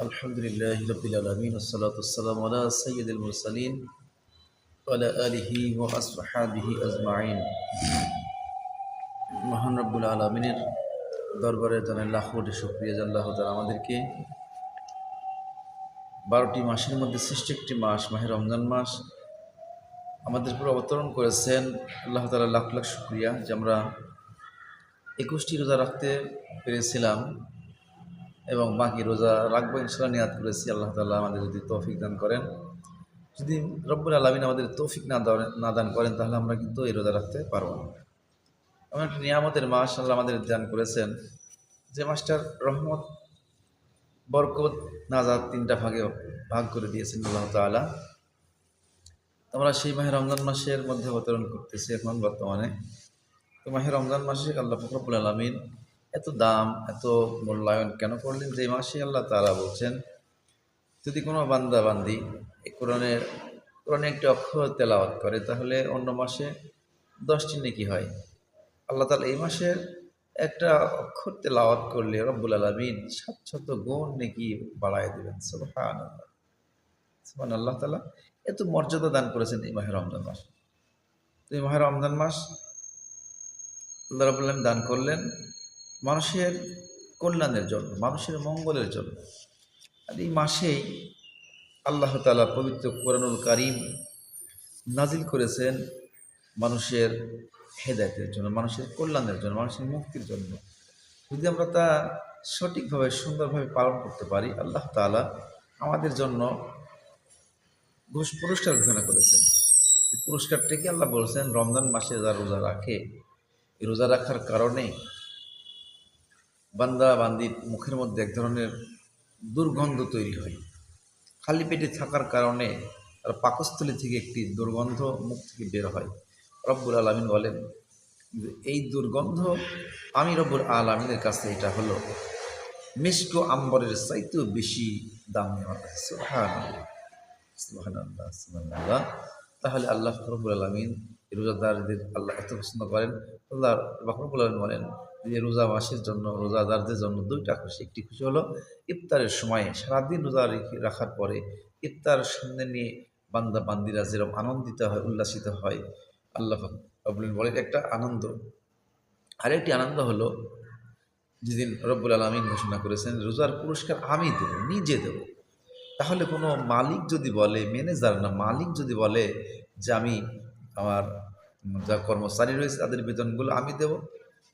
الحمد لله رب العالمين والصلاة والسلام على سيد المرسلين وعلى آله وأصحابه أجمعين মহান রব্বুল আলমিনের দরবারে জানাই লাখ কোটি শুক্রিয়া যে আল্লাহ তালা আমাদেরকে বারোটি মাসের মধ্যে শ্রেষ্ঠ একটি মাস মাহে রমজান মাস আমাদের উপর অবতরণ করেছেন আল্লাহ তালা লাখ লাখ শুক্রিয়া যে আমরা একুশটি রোজা রাখতে পেরেছিলাম এবং বাকি রোজা রাখব ইনশাল্লাহ নিয়াদ করেছি। আল্লাহ তাল্লাহ আমাদের যদি তৌফিক দান করেন। যদি রব্বুল আলমিন আমাদের তৌফিক না না দান করেন, তাহলে আমরা কিন্তু এই রোজা রাখতে পারব না। এমন একটি নিয়ামতের মাস আল্লাহ আমাদের দান করেছেন, যে মাসটার রহমত, বরকত নাজাদ তিনটা ভাগে ভাগ করে দিয়েছেন আল্লাহ তালা আমরা সেই মাহে রমজান মাসের মধ্যে অবতরণ করতেছি এখন বর্তমানে। তো মাহে রমজান মাসে আল্লাহ ফখরবুল আলমিন এত দাম, এত মূল্যায়ন কেন করলেন? যে মাসে আল্লাহ তারা বলছেন, যদি কোনো বান্দা বান্দি কোরআনের, কোরআনে একটি অক্ষর তেলাওয়াত করে, তাহলে অন্য মাসে দশটি নেকি হয়? আল্লাহ তালা এই মাসের একটা অক্ষর তেলাওয়াত করলে রব্বুল আলমিন সাত শত গুণ নেকি বাড়ায় দেবেন সুবহান আল্লাহ আল্লাহ তালা এত মর্যাদা দান করেছেন এই মাহের রমজান মাস। তো এই মাহের রমজান মাস আল্লাহ রবুল্লাহ দান করলেন মানুষের কল্যাণের জন্য, মানুষের মঙ্গলের জন্য। আর এই মাসেই আল্লাহ তালা পবিত্র কোরআনুল কারিম নাজিল করেছেন মানুষের হেদায়তের জন্য, মানুষের কল্যাণের জন্য, মানুষের মুক্তির জন্য। যদি আমরা তা সঠিকভাবে, সুন্দরভাবে পালন করতে পারি, আল্লাহ তালা আমাদের জন্য ঘোষ পুরস্কার ঘোষণা করেছেন। পুরস্কারটাকে আল্লাহ বলেছেন, রমজান মাসে যারা রোজা রাখে, এই রোজা রাখার কারণে বান্দা বান্দির মুখের মধ্যে এক ধরনের দুর্গন্ধ তৈরি হয়। খালি পেটে থাকার কারণে তার পাকস্থলী থেকে একটি দুর্গন্ধ মুখ থেকে বের হয়। রব্বুল আলমিন বলেন এই দুর্গন্ধ আমি রব্বুল আলমিনের কাছে এটা হলো মিষ্ট আম্বরের চাইতেও বেশি দাম সুবাহান তাহলে আল্লাহ ফরবুল আলমিন রোজাদারদের আল্লাহ এত পছন্দ করেন। আল্লাহ বাকরবুল আলমিন বলেন যে রোজা মাসের জন্য, রোজাদারদের জন্য দুইটা খুশি, একটি খুশি হলো ইফতারের সময়ে সারাদিন রোজা রেখে রাখার পরে ইফতার সামনে নিয়ে বান্দা, বান্দিরা যেরকম আনন্দিত হয়, উল্লাসিত হয়, আল্লাহ রবুলিন বলেন একটা আনন্দ। আরেকটি আনন্দ হলো যেদিন রব্বুল আলমিন ঘোষণা করেছেন, রোজার পুরস্কার আমি দেব, নিজে দেব। তাহলে কোনো মালিক যদি বলে, ম্যানেজার না, মালিক যদি বলে যে আমি আমার যা কর্মচারী রয়েছে তাদের বেতনগুলো আমি দেব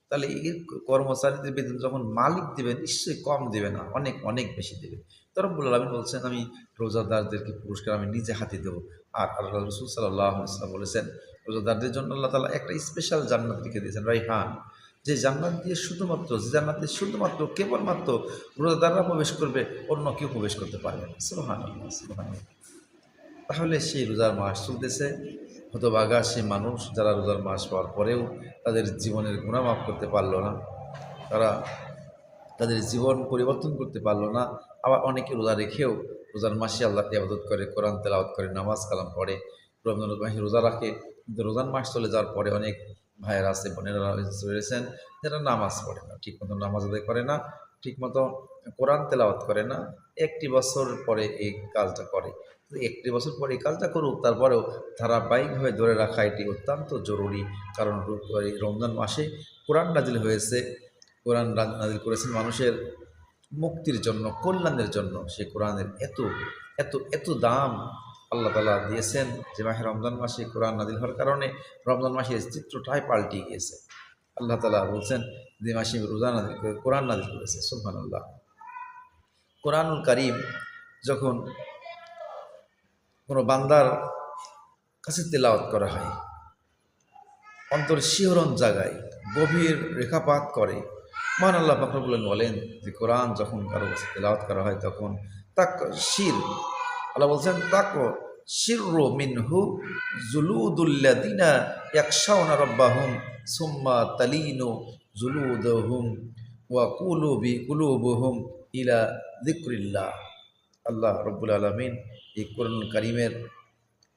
তাহলে এই কর্মচারীদের বেতন যখন মালিক দেবে, নিশ্চয়ই কম দেবে না, অনেক অনেক বেশি দেবে। তরব্বুল আলমিন বলছেন, আমি রোজাদারদেরকে পুরস্কার আমি নিজে হাতে দেবো। আর আল্লাহ রসুল সাল্লাহ ইসলাম বলেছেন, রোজাদারদের জন্য আল্লাহ তালা একটা স্পেশাল জান্নাত লিখে দিয়েছেন। ভাই রাইহান যে জান্নাত দিয়ে শুধুমাত্র, যে জান্নাত দিয়ে শুধুমাত্র কেবলমাত্র রোজাদাররা প্রবেশ করবে, অন্য কেউ প্রবেশ করতে পারবে না। সুহান তাহলে সেই রোজার মাস চলতেছে। হতবাগা সে মানুষ যারা রোজার মাস পাওয়ার পরেও তাদের জীবনের গুণা মাফ করতে পারল না। তারা তাদের জীবন পরিবর্তন করতে পারল না। আবার অনেকে রোজা রেখেও রোজার মাসে আল্লাহ ইবাদত করে, কোরআন তেলাওয়াত করে, নামাজ কালাম পড়ে। রমজান মাসে রোজা রাখে। কিন্তু রোজার মাস চলে যাওয়ার পরে অনেক ভাইয়েরা আছে, বোনেরা রয়েছেন, যারা নামাজ পড়ে না ঠিক মতো নামাজ আদায় করে না। ঠিক মতো কোরআন তেলাওয়াত করে না, একটি বছর পরে এই কাজটা করে। একটি বছর পরে এই কাজটা করুক, তারপরেও ধারাবাহিকভাবে ধরে রাখা এটি অত্যন্ত জরুরি। কারণ রমজান মাসে কোরআন নাজিল হয়েছে। কোরআন নাজিল করেছেন মানুষের মুক্তির জন্য, কল্যাণের জন্য। সে কোরআনের এত এত এত দাম আল্লাহ তালা দিয়েছেন যে মাসে রমজান মাসে কোরআন নাজিল হওয়ার কারণে রমজান মাসের চিত্রটাই পাল্টে গিয়েছে। আল্লাহ তালা বলছেন যে মাসে রোজা নাজিল করে কোরআন নাজিল করেছে সুলহান আল্লাহ কোরআনুল করিম যখন কোনো বান্দার কাছে তেলাওয়াত করা হয়, অন্তর শিহরণ জাগায়, গভীর রেখাপাত করে, মহান আল্লাহ ফাকরবুল্লাহ বলেন যে কোরআন যখন কারও কাছে তেলাওয়াত করা হয় তখন তাক শির আল্লাহ বলছেন তাক শিররো মিনহু জুলুদুল্লাদিনা একশাউনা রব্বাহুম সুম্মা তালিনু জুলুদহুম ওয়া কুলুবি কুলুবহুম ইলা দিক্রিল্লাহ আল্লাহ রব্বুল আলমিন এই কোরআন কারিমের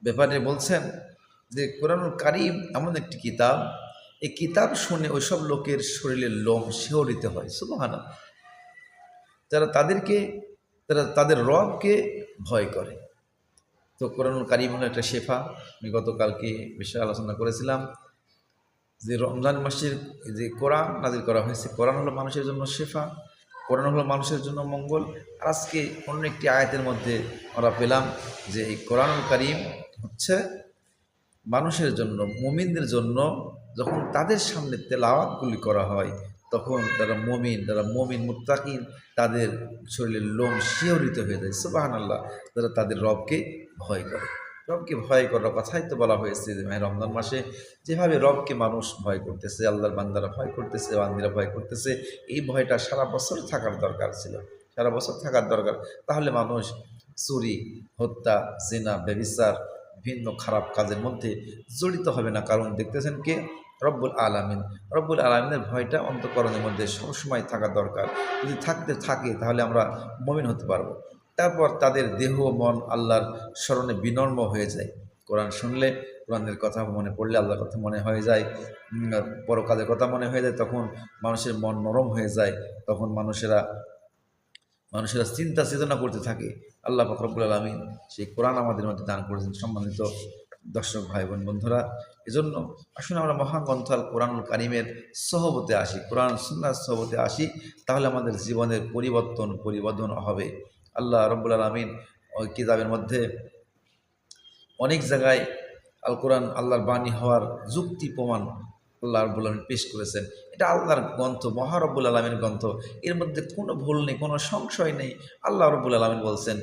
ব্যাপারে বলছেন যে কোরআনুল কারিম এমন একটি কিতাব, এই কিতাব শুনে ওইসব লোকের শরীরের লোম শিহরিত হয়। সুবহানা যারা তাদেরকে তারা তাদের রবকে ভয় করে। তো কোরআনুল কারিম একটা শেফা। আমি গতকালকে বিষয়ে আলোচনা করেছিলাম। যে রমজান মাসের যে কোরআন নাজিল করা হয়েছে, কোরআন হলো মানুষের জন্য শেফা, কোরআন হলো মানুষের জন্য মঙ্গল। আর আজকে অন্য একটি আয়াতের মধ্যে আমরা পেলাম যে এই কোরআনুল কারিম হচ্ছে মানুষের জন্য, মুমিনদের জন্য যখন তাদের সামনে তেলাওয়াতগুলি করা হয়, তখন তারা মমিন তারা মমিন মুত্তাকিন, তাদের শরীরের লোম শিহরিত হয়ে যায়। সুবাহান আল্লাহ তারা তাদের রবকে ভয় করে। রবকে ভয় করার কথাই তো বলা হয়েছে যে ভাই রমজান মাসে যেভাবে রবকে মানুষ ভয় করতেছে, আল্লাহর বান্দারা ভয় করতেছে, বান্দিরা ভয় করতেছে, এই ভয়টা সারা বছর থাকার দরকার ছিল। সারা বছর থাকার দরকার। তাহলে মানুষ চুরি, হত্যা, জেনা, ব্যবিচার, ভিন্ন খারাপ কাজের মধ্যে জড়িত হবে না। কারণ দেখতেছেন কে? রব্বুল আলামিন। রব্বুল আলামিনের ভয়টা অন্তকরণের মধ্যে সবসময় থাকা দরকার। যদি থাকতে থাকে, তাহলে আমরা মমিন হতে পারব। তারপর তাদের দেহ মন আল্লাহর স্মরণে বিনর্ম হয়ে যায়। কোরআন শুনলে, কোরআনের কথা মনে পড়লে আল্লাহর কথা মনে হয়ে যায়। পরকালের কথা মনে হয়ে যায়, তখন মানুষের মন নরম হয়ে যায়। তখন মানুষেরা মানুষেরা চিন্তা চেতনা করতে থাকে। আল্লাহ ফকরবুল আলমিন সেই কোরআন আমাদের মধ্যে দান করেছেন সম্মানিত দর্শক ভাই বোন বন্ধুরা। এজন্য আসুন আমরা মহাগ্রন্থ আল কোরআনুল কারিমের সহবতে আসি। কোরআন সুন্নার সহবতে আসি, তাহলে আমাদের জীবনের পরিবর্তন পরিবর্তন হবে। আল্লাহ রব্বুল আলমিন ওই কিতাবের মধ্যে অনেক জায়গায় আল কোরআন আল্লাহর বাণী হওয়ার যুক্তি প্রমাণ আল্লাহ রব্বুল আলমিন পেশ করেছেন। এটা আল্লাহর গ্রন্থ মহারব্বুল আলমীর গ্রন্থ। এর মধ্যে কোনো ভুল নেই, কোনো সংশয় নেই। আল্লাহ রব্বুল আলমিন বলছেন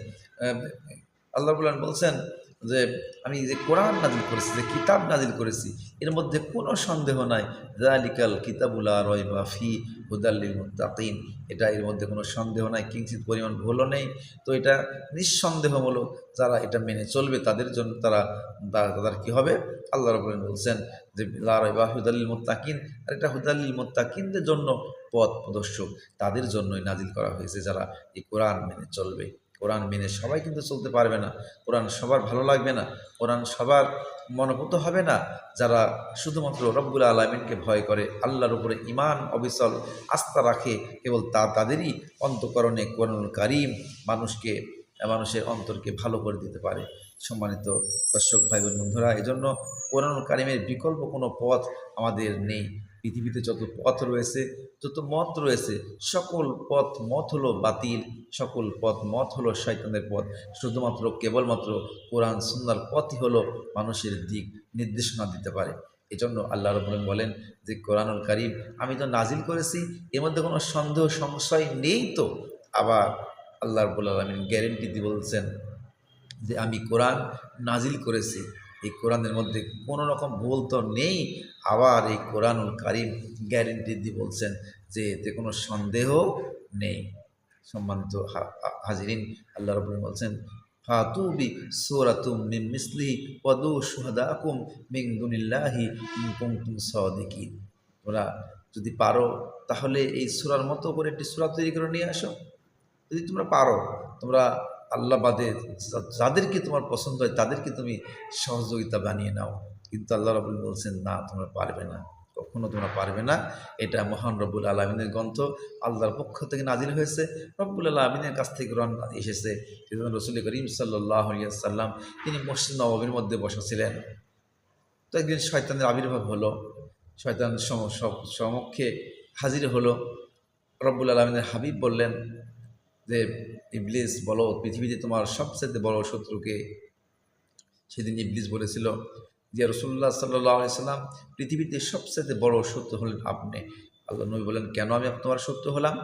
আল্লাহ রব্বুল আলমিন বলছেন যে আমি যে কোরআন নাজিল করেছি, যে কিতাব নাজিল করেছি, এর মধ্যে কোনো সন্দেহ নাই। জালিকাল কিতাবুল্লা রয় বা ফি হুদাল্লিল মুত্তাকিন। এটা এর মধ্যে কোনো সন্দেহ নাই, কিঞ্চিত পরিমাণ ভুলও নেই। তো এটা নিঃসন্দেহমূলক যারা এটা মেনে চলবে, তাদের জন্য তারা তাদের কী হবে? আল্লাহ রবুল্লাহ বলছেন যে লারয় বা হুদাল্লিল মুত্তাকিন, আর এটা হুদাল্লিল মুত্তাকিনদের জন্য পথ প্রদর্শক। তাদের জন্যই নাজিল করা হয়েছে যারা এই কোরআন মেনে চলবে। কোরআন মেনে সবাই কিন্তু চলতে পারবে না। কোরআন সবার ভালো লাগবে না। কোরআন সবার মনোভূত হবে না। যারা শুধুমাত্র রব্বুল আলমিনকে ভয় করে, আল্লাহর উপরে ইমান অবিচল আস্থা রাখে, কেবল তা তাদেরই অন্তকরণে কোরআনুল কারিম মানুষকে, মানুষের অন্তরকে ভালো করে দিতে পারে। সম্মানিত দর্শক ভাই বোন বন্ধুরা, এজন্য কোরআনুল কারিমের বিকল্প কোনো পথ আমাদের নেই। পৃথিবীতে যত পথ রয়েছে, যত মত রয়েছে, সকল পথ মত হলো বাতিল। সকল পথ, মত হলো শয়তানের পথ। শুধুমাত্র, কেবলমাত্র কোরআন, সুন্নার পথই হলো মানুষের দিক নির্দেশনা দিতে পারে। এজন্য আল্লাহ রবুল্লাহ বলেন যে, কোরআনুল কারিম আমি তো নাজিল করেছি, এর মধ্যে কোনো সন্দেহ, সংশয় নেই তো? আবার আল্লাহ রবুল আলমিন গ্যারেন্টি দিয়ে বলছেন যে, আমি কোরআন নাজিল করেছি। এই কোরআনের মধ্যে কোনো রকম ভুল তো নেই। আবার এই কোরআনুল কারিম গ্যারেন্টি দিয়ে বলছেন যে, এতে কোনো সন্দেহ নেই। সম্মানিত হাজিরিন, আল্লাহ রবুল বলছেন ফাতুবি সুরাতুম মিন মিসলি ওয়াদু শুহাদাকুম মিন দুনিল্লাহি ইন কুনতুম সাদিকিন। তোমরা যদি পারো, তাহলে এই সুরার মতো করে একটি সুরা তৈরি করে নিয়ে আসো। যদি তোমরা পারো, তোমরা আল্লাহ বাদে যাদেরকে তোমার পছন্দ হয় তাদেরকে তুমি সহযোগিতা বানিয়ে নাও। কিন্তু আল্লাহ রবুল বলছেন, না, তোমরা পারবে না। কখনো তোমরা পারবে না। এটা মহান রব্বুল আলমিনের গ্রন্থ। আল্লাহর পক্ষ থেকে নাজিল হয়েছে। রব্বুল আলমিনের কাছ থেকে গ্রহণ এসেছে। রসুল করিম সাল্লাহ সাল্লাম তিনি মসজিদ নবাবির মধ্যে বসেছিলেন। তো একদিন শয়তানের আবির্ভাব হলো। শয়তান সম- সম- সমক্ষে হাজির হলো। রব্বুল আলমিনের হাবিব বললেন যে, ইবলিস, বলো, পৃথিবীতে তোমার সবচেয়ে বড় শত্রুকে? সেদিন ইবলিস বলেছিল যে রসুল্লাহ সাল্লাহ সাল্লাম পৃথিবীতে সবচেয়ে বড় সত্য হলেন আপনি। আল্লাহ নবী বলেন, কেন আমি তোমার সত্য হলাম?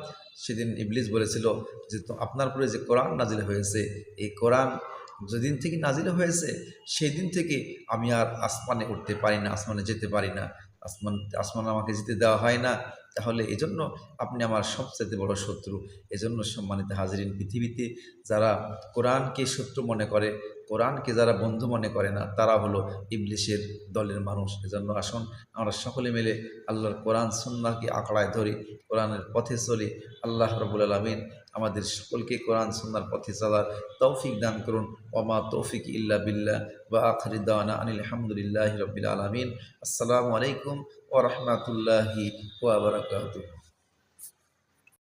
সেদিন ইবলিস বলেছিল যে আপনার পরে যে কোরআন নাজিল হয়েছে, এই কোরআন যেদিন থেকে নাজিল হয়েছে সেই দিন থেকে আমি আর আসমানে উঠতে পারি না, আসমানে যেতে পারি না। আসমান আসমান আমাকে যেতে দেওয়া হয় না। তাহলে এজন্য আপনি আমার সবচেয়ে বড় শত্রু। এজন্য সম্মানিত হাজরিন, পৃথিবীতে যারা কোরআনকে শত্রু মনে করে, কোরআনকে যারা বন্ধু মনে করে না, তারা হলো ইবলিশের দলের মানুষ। এজন্য আসুন আমরা সকলে মিলে আল্লাহর কোরআন, সুন্নাহকে আঁকড়ায় ধরি, কোরআনের পথে চলি। আল্লাহ রবুল আলমিন আমাদের সকলকে কোরআন সুন্নার পথে চলার তৌফিক দান করুন। ওমা তৌফিক ইল্লা বিল্লাহ। বা আখরি দাওয়ানা আনিল আলহামদুলিল্লাহ রবিল আলমিন। আসসালামু আলাইকুম ورحمة الله وبركاته.